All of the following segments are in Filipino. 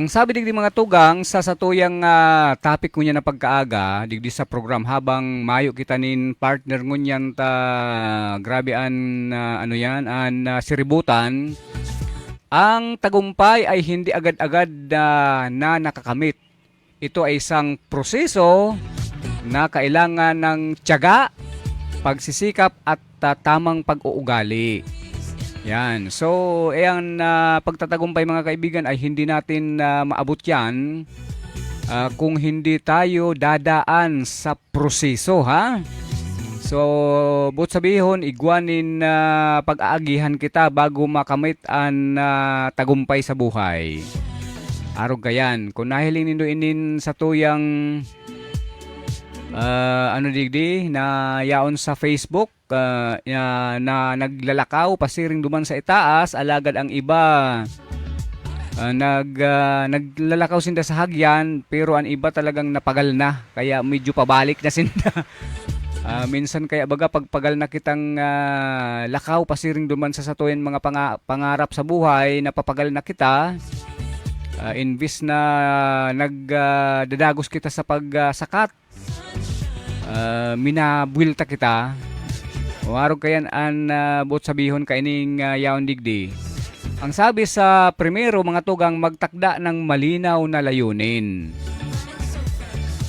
Ang sabi digdi mga tugang sa satuyang ah, topic ko niya na pagkaaga digdi sa program habang mayo kita nin partner ngunyan ta grabe an ah, ano yan an ah, siributan ang tagumpay ay hindi agad-agad ah, na nakakamit. Ito ay isang proseso na kailangan ng tiyaga, pagsisikap at ah, tamang pag-uugali. Yan. So, eh, ang ah, pagtatagumpay mga kaibigan ay hindi natin ah, maabot yan ah, kung hindi tayo dadaan sa proseso, ha? So, but sabihon, igwanin na pag-aagihan kita bago makamit ang ah, tagumpay sa buhay. Arog kayan. Kung nahiling nindo inin sa tuyang ah, ano digdi na yaon sa Facebook ah, na, na naglalakaw pasiring duman sa itaas alagad ang iba. Ah, nag ah, naglalakaw sinda sa hagyan pero ang iba talagang napagal na kaya medyo pabalik na sinda. Ah, minsan kaya baga pagpagal na kitang ah, lakaw pasiring duman sa satuyan mga panga- pangarap sa buhay napapagal na kita. Uh, invis na nagdadagos kita sa pagsakat uh, minabuilta kita araw kayan an uh, buot sabihon kaining uh, yaon digdi. Ang sabi sa primero mga tugang magtakda ng malinaw na layunin.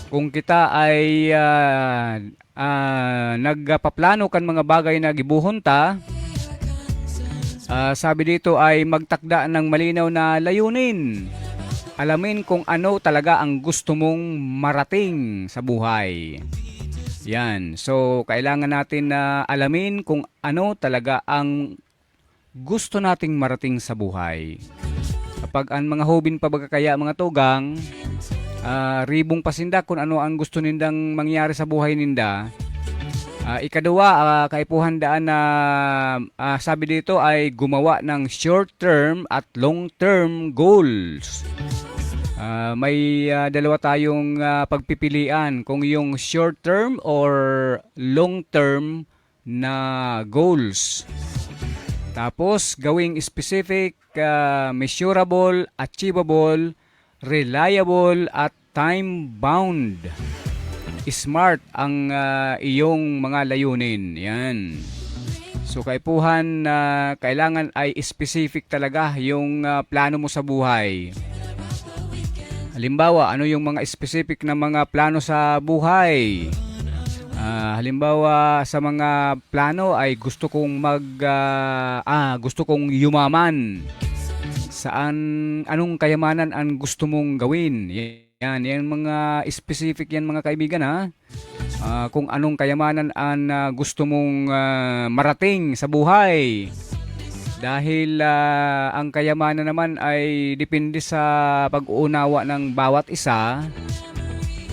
Kung kita ay ah, ah, nagpaplano kan mga bagay na gibuhon ta ah, sabi dito ay magtakda ng malinaw na layunin. Alamin kung ano talaga ang gusto mong marating sa buhay yan so kailangan natin na alamin kung ano talaga ang gusto nating marating sa buhay kapag ang mga hobin pa baga kaya mga tugang ah, ribong pasinda kung ano ang gusto nindang mangyari sa buhay ninda. Ah, ikaduwa, ah, kaipuhan daan na ah, sabi dito ay gumawa ng short term at long term goals. Ah, may ah, dalawa tayong ah, pagpipilian kung yung short term or long term na goals. Tapos gawing specific, ah, measurable, achievable, reliable at time-bound. Smart ang ah, iyong mga layunin. Yan. So kaipuhan na kailangan ay specific talaga yung ah, plano mo sa buhay. Halimbawa, ano yung mga specific na mga plano sa buhay? Ah, halimbawa sa mga plano ay gusto kong mag ah, ah, gusto kong yumaman saan anong kayamanan ang gusto mong gawin. Yan, yan mga specific yan mga kaibigan ha. Ah, kung anong kayamanan ang ah, gusto mong ah, marating sa buhay. Dahil ah, ang kayamanan naman ay depende sa pag-uunawa ng bawat isa.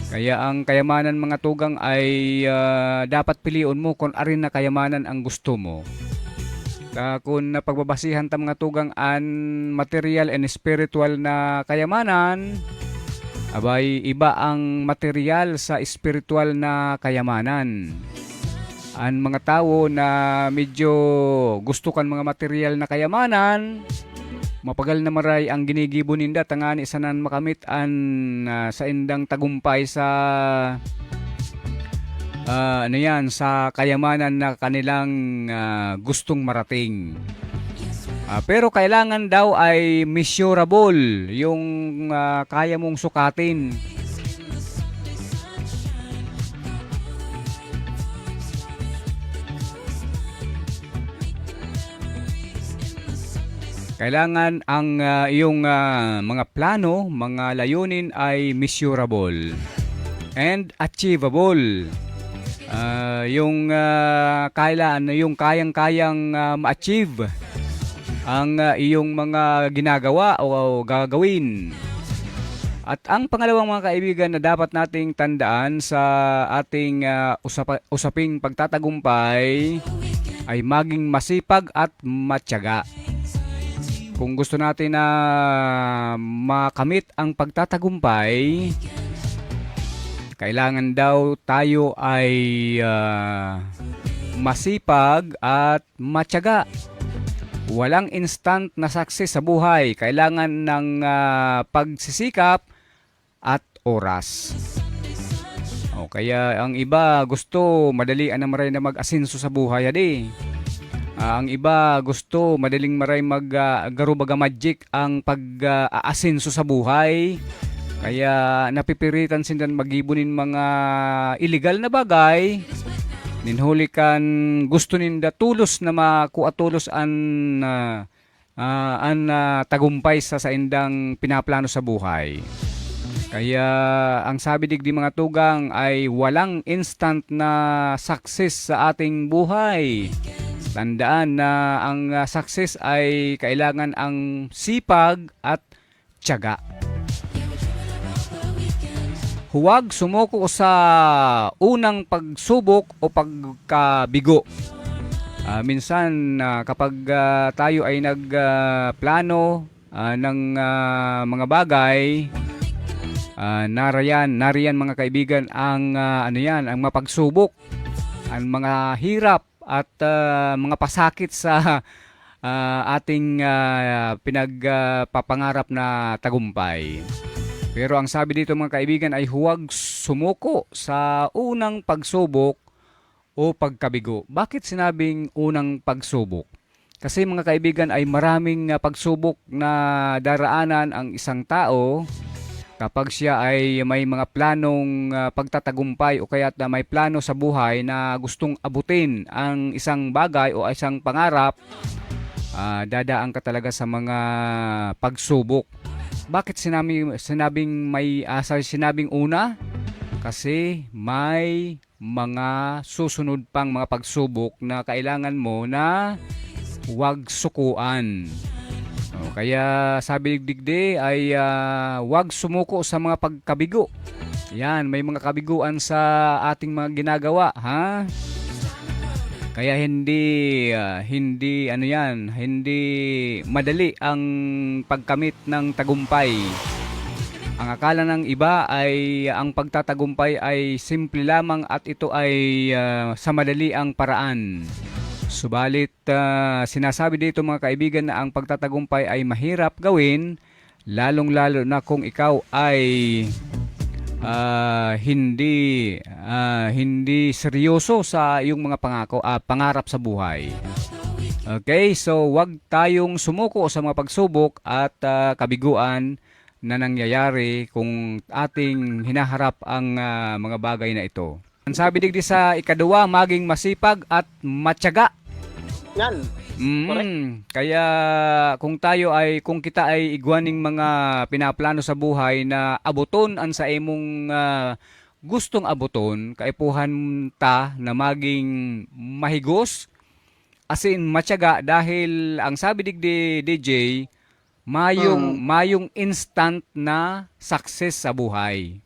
Kaya ang kayamanan mga tugang ay ah, dapat piliun mo kung arin na kayamanan ang gusto mo. Ka kung napagbabasihan ta mga tugang an material and spiritual na kayamanan, abay iba ang material sa spiritual na kayamanan. Ang mga tao na medyo gusto kan mga material na kayamanan, mapagal na maray ang ginigibo ninda tangani sanan makamit an ah, sa indang tagumpay sa ah, ano yan sa kayamanan na kanilang ah, gustong marating. Ah, pero kailangan daw ay measurable yung ah, kaya mong sukatin. Kailangan ang ah, iyong ah, mga plano, mga layunin ay measurable and achievable. Ah, yung ah, kailan yung kayang-kayang ah, ma-achieve ang ah, iyong mga ginagawa o, o gagawin. At ang pangalawang mga kaibigan na dapat nating tandaan sa ating ah, usapa- usaping pagtatagumpay ay maging masipag at matyaga. Kung gusto natin na makamit ang pagtatagumpay, kailangan daw tayo ay ah, masipag at matyaga. Walang instant na success sa buhay. Kailangan ng ah, pagsisikap at oras. O, kaya ang iba gusto madalian na maray na mag-asenso sa buhay adi. Ang iba gusto madaling maray mag garubaga magic ang pag-aasenso sa buhay. Kaya napipiritan sindan magibunin mga illegal na bagay. Ninhuli kan gusto ninda tulos na makuha tulos an ah, ah, an ah, tagumpay sa sa indang pinaplano sa buhay. Kaya ang sabi digdi mga tugang ay walang instant na success sa ating buhay. Tandaan na ang ah, success ay kailangan ang sipag at tiyaga. Huwag sumuko sa unang pagsubok o pagkabigo. Ah, minsan ah, kapag ah, tayo ay nagplano ng ah, mga bagay, ah, narayan, nariyan mga kaibigan ang ah, ano yan, ang mapagsubok, ang mga hirap at ah, mga pasakit sa ah, ating ah, pinagpapangarap na tagumpay. Pero ang sabi dito mga kaibigan ay huwag sumuko sa unang pagsubok o pagkabigo. Bakit sinabing unang pagsubok? Kasi mga kaibigan ay maraming pagsubok na daraanan ang isang tao kapag siya ay may mga planong ah, pagtatagumpay o kaya na may plano sa buhay na gustong abutin ang isang bagay o isang pangarap, ah, dadaan ka talaga sa mga pagsubok. Bakit sinabi, sinabing may asal sinabing una? Kasi may mga susunod pang mga pagsubok na kailangan mo na huwag sukuan. O, kaya sabi ni Digde ay ah, huwag sumuko sa mga pagkabigo. Yan, may mga kabiguan sa ating mga ginagawa, ha? Kaya hindi ah, hindi ano 'yan, hindi madali ang pagkamit ng tagumpay. Ang akala ng iba ay ang pagtatagumpay ay simple lamang at ito ay ah, sa madali ang paraan. Subalit ah, sinasabi dito mga kaibigan na ang pagtatagumpay ay mahirap gawin lalong-lalo na kung ikaw ay ah, hindi ah, hindi seryoso sa iyong mga pangako ah, pangarap sa buhay. Okay, so wag tayong sumuko sa mga pagsubok at ah, kabiguan na nangyayari kung ating hinaharap ang ah, mga bagay na ito. Ang sabi digdi sa ikadua, maging masipag at matyaga. Yan. Mm, kaya kung tayo ay kung kita ay igwaning mga pinaplano sa buhay na abuton ang sa imong ah, gustong abuton kaipuhan ta na maging mahigos asin matyaga dahil ang sabi digdi DJ mayong mayong instant na success sa buhay.